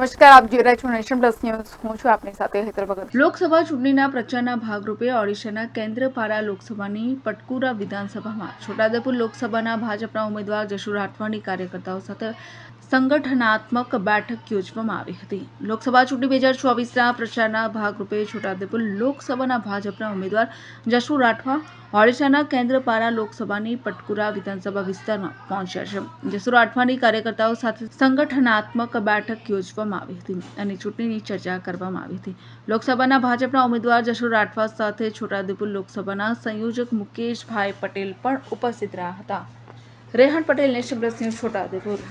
નમસ્કાર, આપ જોઈ રહ્યા છો નેશન પ્લસ ન્યૂઝ. હું છું આપની સાથે હેતર ભગત. લોકસભા ચૂંટણીના પ્રચારના ભાગરૂપે ઓડિશાના કેન્દ્રપાડા લોકસભાની પટકુરા વિધાનસભામાં છોટાઉદેપુર લોકસભાના ભાજપના ઉમેદવાર જશુ રાઠવાની કાર્યકર્તાઓ સાથે સંગઠનાત્મક બેઠક યોજવામાં આવી હતી. લોકસભા ચૂંટણી બે હજાર ચોવીસના પ્રચારના ભાગરૂપે છોટાઉદેપુર લોકસભાના ભાજપના ઉમેદવાર જશુ રાઠવા ઓડિશાના કેન્દ્રપાડા લોકસભાની પટકુરા વિધાનસભા વિસ્તારમાં પહોંચ્યા છે જસુ આઠવાની કાર્યકર્તાઓ સાથે સંગઠનાત્મક બેઠક યોજવામાં આવી હતી અને ચૂંટણીની ચર્ચા કરવામાં આવી હતી. લોકસભાના ભાજપના ઉમેદવાર જશુ રાઠવા સાથે છોટાઉદેપુર લોકસભાના સંયોજક મુકેશભાઈ પટેલ પણ ઉપસ્થિત રહ્યા હતા. Rehan Patel Nation Plus news, Chhota Udaipur.